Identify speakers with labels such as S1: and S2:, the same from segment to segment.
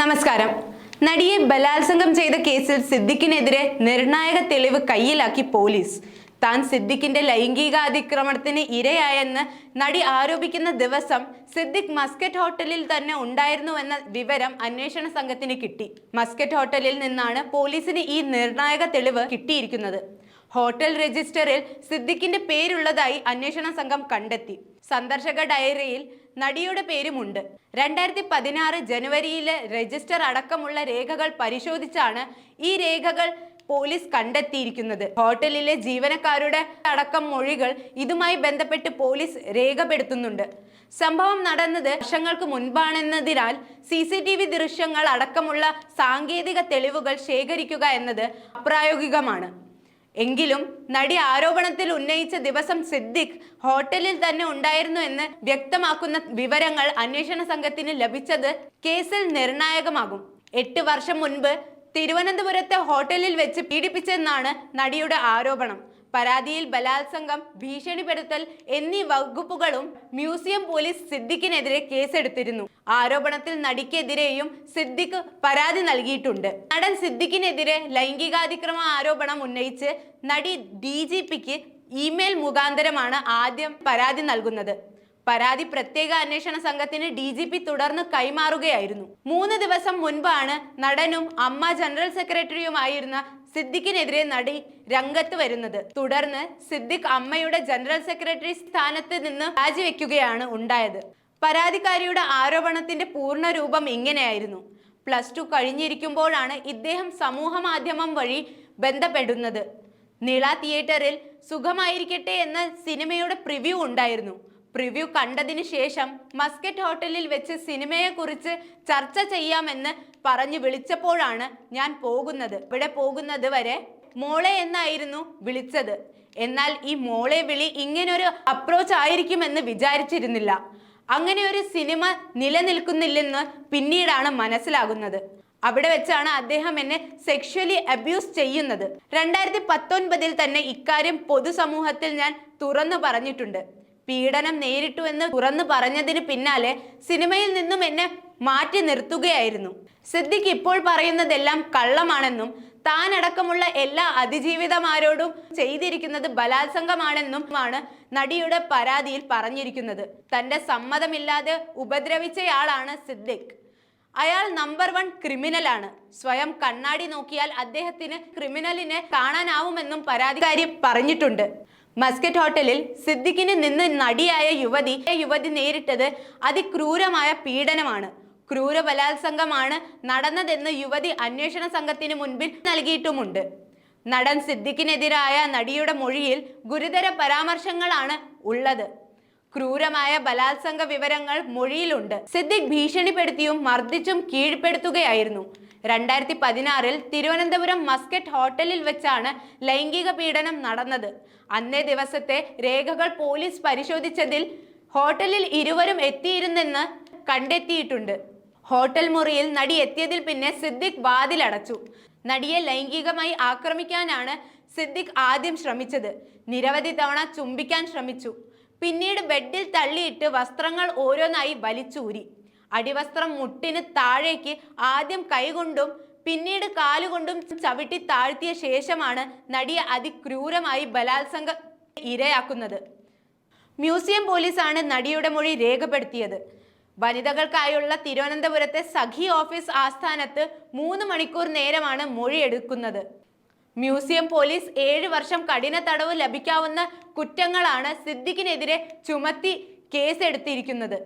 S1: നമസ്കാരം. നടിയെ ബലാത്സംഗം ചെയ്ത കേസിൽ സിദ്ദിഖിനെതിരെ നിർണായക തെളിവ് കയ്യിലാക്കി പോലീസ്. താൻ സിദ്ദിഖിന്റെ ലൈംഗിക അതിക്രമണത്തിന് ഇരയായെന്ന് നടി ആരോപിക്കുന്ന ദിവസം സിദ്ദിഖ് മസ്കറ്റ് ഹോട്ടലിൽ തന്നെ ഉണ്ടായിരുന്നുവെന്ന വിവരം അന്വേഷണ സംഘത്തിന് കിട്ടി. മസ്കറ്റ് ഹോട്ടലിൽ നിന്നാണ് പോലീസിന് ഈ നിർണായക തെളിവ് കിട്ടിയിരിക്കുന്നത്. ഹോട്ടൽ രജിസ്റ്ററിൽ സിദ്ദിഖിന്റെ പേരുള്ളതായി അന്വേഷണ സംഘം കണ്ടെത്തി. സന്ദർശക ഡയറിയിൽ നടിയുടെ പേരുമുണ്ട്. രണ്ടായിരത്തി പതിനാറ് ജനുവരിയിലെ രജിസ്റ്റർ അടക്കമുള്ള രേഖകൾ പരിശോധിച്ചാണ് ഈ രേഖകൾ പോലീസ് കണ്ടെത്തിയിരിക്കുന്നത്. ഹോട്ടലിലെ ജീവനക്കാരുടെ അടക്കം മൊഴികൾ ഇതുമായി ബന്ധപ്പെട്ട് പോലീസ് രേഖപ്പെടുത്തുന്നുണ്ട്. സംഭവം നടന്നത് വർഷങ്ങൾക്ക് മുൻപാണെന്നതിനാൽ സി സി ടി വി ദൃശ്യങ്ങൾ അടക്കമുള്ള സാങ്കേതിക തെളിവുകൾ ശേഖരിക്കുക എന്നത് അപ്രായോഗികമാണ്. എങ്കിലും നടി ആരോപണത്തിൽ ഉന്നയിച്ച ദിവസം സിദ്ദിഖ് ഹോട്ടലിൽ തന്നെ ഉണ്ടായിരുന്നു എന്ന് വ്യക്തമാക്കുന്ന വിവരങ്ങൾ അന്വേഷണ സംഘത്തിന് ലഭിച്ചത് കേസിൽ നിർണായകമാകും. എട്ട് വർഷം മുൻപ് തിരുവനന്തപുരത്തെ ഹോട്ടലിൽ വെച്ച് പീഡിപ്പിച്ചെന്നാണ് നടിയുടെ ആരോപണം. പരാതിയിൽ ബലാത്സംഗം ഭീഷണിപ്പെടുത്തൽ എന്നീ വകുപ്പുകളും മ്യൂസിയം പോലീസ് സിദ്ദിഖിനെതിരെ കേസെടുത്തിരുന്നു. ആരോപണത്തിൽ നടിക്കെതിരെയും സിദ്ദിഖ് പരാതി നൽകിയിട്ടുണ്ട്. നടൻ സിദ്ദിഖിനെതിരെ ലൈംഗികാതിക്രമ ആരോപണം ഉന്നയിച്ച് നടി ഡി ജി പിക്ക് ഇമെയിൽ മുഖാന്തരമാണ് ആദ്യം പരാതി നൽകുന്നത്. പരാതി പ്രത്യേക അന്വേഷണ സംഘത്തിന് ഡി ജി പി തുടർന്ന് കൈമാറുകയായിരുന്നു. മൂന്ന് ദിവസം മുൻപാണ് നടനും അമ്മ ജനറൽ സെക്രട്ടറിയുമായിരുന്ന സിദ്ദിഖിനെതിരെ നടി രംഗത്ത് വരുന്നത്. തുടർന്ന് സിദ്ദിഖ് അമ്മയുടെ ജനറൽ സെക്രട്ടറി സ്ഥാനത്ത് നിന്ന് രാജിവെക്കുകയാണ് ഉണ്ടായത്. പരാതിക്കാരിയുടെ ആരോപണത്തിന്റെ പൂർണ രൂപം ഇങ്ങനെയായിരുന്നു. പ്ലസ് ടു കഴിഞ്ഞിരിക്കുമ്പോഴാണ് ഇദ്ദേഹം സമൂഹ മാധ്യമം വഴി ബന്ധപ്പെടുന്നത്. നീള തിയേറ്ററിൽ സുഖമായിരിക്കട്ടെ എന്ന സിനിമയുടെ പ്രിവ്യൂ ഉണ്ടായിരുന്നു. പ്രിവ്യൂ കണ്ടതിന് ശേഷം മസ്കറ്റ് ഹോട്ടലിൽ വെച്ച് സിനിമയെക്കുറിച്ച് ചർച്ച ചെയ്യാമെന്ന് പറഞ്ഞു വിളിച്ചപ്പോഴാണ് ഞാൻ പോകുന്നത്. ഇവിടെ പോകുന്നത് വരെ മോളെ എന്നായിരുന്നു വിളിച്ചത്. എന്നാൽ ഈ മോളെ വിളി ഇങ്ങനൊരു അപ്രോച്ച് ആയിരിക്കുമെന്ന് വിചാരിച്ചിരുന്നില്ല. അങ്ങനെ ഒരു സിനിമ നിലനിൽക്കുന്നില്ലെന്ന് പിന്നീടാണ് മനസ്സിലാകുന്നത്. അവിടെ വെച്ചാണ് അദ്ദേഹം എന്നെ സെക്ഷലി അബ്യൂസ് ചെയ്യുന്നത്. രണ്ടായിരത്തി പത്തൊൻപതിൽ തന്നെ ഇക്കാര്യം പൊതുസമൂഹത്തിൽ ഞാൻ തുറന്നു പറഞ്ഞിട്ടുണ്ട്. പീഡനം നേരിട്ടു എന്ന് തുറന്നു പറഞ്ഞതിന് പിന്നാലെ സിനിമയിൽ നിന്നും എന്നെ മാറ്റി നിർത്തുകയായിരുന്നു. സിദ്ദിഖ് ഇപ്പോൾ പറയുന്നതെല്ലാം കള്ളമാണെന്നും താനടക്കമുള്ള എല്ലാ അതിജീവിതമാരോടും ചെയ്തിരിക്കുന്നത് ബലാത്സംഗമാണെന്നും ആണ് നടിയുടെ പരാതിയിൽ പറഞ്ഞിരിക്കുന്നത്. തന്റെ സമ്മതമില്ലാതെ ഉപദ്രവിച്ചയാളാണ് സിദ്ദിഖ്. അയാൾ നമ്പർ വൺ ക്രിമിനലാണ്. സ്വയം കണ്ണാടി നോക്കിയാൽ അദ്ദേഹത്തിന് ക്രിമിനലിനെ കാണാനാവുമെന്നും പരാതിക്കാരി പറഞ്ഞിട്ടുണ്ട്. മസ്കറ്റ് ഹോട്ടലിൽ സിദ്ദിഖിന് നിന്ന് നടിയായ യുവതി യുവതി നേരിട്ടത് അതിക്രൂരമായ പീഡനമാണ്. ക്രൂര ബലാത്സംഗമാണ് നടന്നതെന്ന് യുവതി അന്വേഷണ സംഘത്തിന് മുൻപിൽ നൽകിയിട്ടുമുണ്ട്. നടൻ സിദ്ദിഖിനെതിരായ നടിയുടെ മൊഴിയിൽ ഗുരുതര പരാമർശങ്ങളാണ് ഉള്ളത്. ക്രൂരമായ ബലാത്സംഗ വിവരങ്ങൾ മൊഴിയിലുണ്ട്. സിദ്ദിഖ് ഭീഷണിപ്പെടുത്തിയും മർദ്ദിച്ചും കീഴ്പ്പെടുത്തുകയായിരുന്നു. രണ്ടായിരത്തി പതിനാറിൽ തിരുവനന്തപുരം മസ്കറ്റ് ഹോട്ടലിൽ വെച്ചാണ് ലൈംഗിക പീഡനം നടന്നത്. അന്നേ ദിവസത്തെ രേഖകൾ പോലീസ് പരിശോധിച്ചതിൽ ഹോട്ടലിൽ ഇരുവരും എത്തിയിരുന്നെന്ന് കണ്ടെത്തിയിട്ടുണ്ട്. ഹോട്ടൽ മുറിയിൽ നടി എത്തിയതിൽ പിന്നെ സിദ്ദിഖ് വാതിലടച്ചു. നടിയെ ലൈംഗികമായി ആക്രമിക്കാനാണ് സിദ്ദിഖ് ആദ്യം ശ്രമിച്ചത്. നിരവധി തവണ ചുംബിക്കാൻ ശ്രമിച്ചു. പിന്നീട് ബെഡിൽ തള്ളിയിട്ട് വസ്ത്രങ്ങൾ ഓരോന്നായി വലിച്ചൂരി. അടിവസ്ത്രം മുട്ടിന് താഴേക്ക് ആദ്യം കൈകൊണ്ടും പിന്നീട് കാലുകൊണ്ടും ചവിട്ടി താഴ്ത്തിയ ശേഷമാണ് നടിയെ അതിക്രൂരമായി ബലാത്സംഗ ഇരയാക്കുന്നത്. മ്യൂസിയം പോലീസാണ് നടിയുടെ മൊഴി രേഖപ്പെടുത്തിയത്. വനിതകൾക്കായുള്ള തിരുവനന്തപുരത്തെ സഖി ഓഫീസ് ആസ്ഥാനത്ത് മൂന്ന് മണിക്കൂർ നേരമാണ് മൊഴിയെടുക്കുന്നത്. മ്യൂസിയം പോലീസ് ഏഴ് വർഷം കഠിന തടവ് ലഭിക്കാവുന്ന കുറ്റങ്ങളാണ് സിദ്ദിഖിനെതിരെ ചുമത്തി കേസെടുത്തിരിക്കുന്നത്.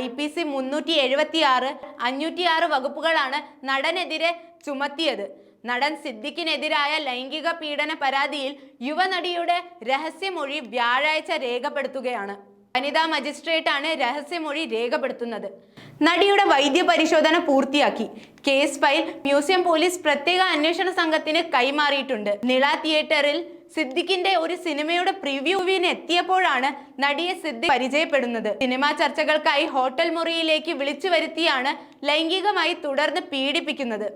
S1: ഐ പി സി മുന്നൂറ്റി എഴുപത്തി ആറ് അഞ്ഞൂറ്റി ആറ് വകുപ്പുകളാണ് നടനെതിരെ ചുമത്തിയത്. നടൻ സിദ്ദിഖിനെതിരായ ലൈംഗിക പീഡന പരാതിയിൽ യുവനടിയുടെ രഹസ്യമൊഴി വ്യാഴാഴ്ച രേഖപ്പെടുത്തുകയാണ്. വനിതാ മജിസ്ട്രേറ്റാണ് രഹസ്യമൊഴി രേഖപ്പെടുത്തുന്നത്. നടിയുടെ വൈദ്യ പരിശോധന പൂർത്തിയാക്കി. കേസ് ഫയൽ മ്യൂസിയം പോലീസ് പ്രത്യേക അന്വേഷണ സംഘത്തിന് കൈമാറിയിട്ടുണ്ട്. നിള തിയേറ്ററിൽ സിദ്ദിഖിന്റെ ഒരു സിനിമയുടെ പ്രിവ്യൂവിന് എത്തിയപ്പോഴാണ് നടിയെ സിദ്ദിഖ് പരിചയപ്പെടുന്നത്. സിനിമാ ചർച്ചകൾക്കായി ഹോട്ടൽ മുറിയിലേക്ക് വിളിച്ചു വരുത്തിയാണ് ലൈംഗികമായി തുടർന്ന് പീഡിപ്പിക്കുന്നത്.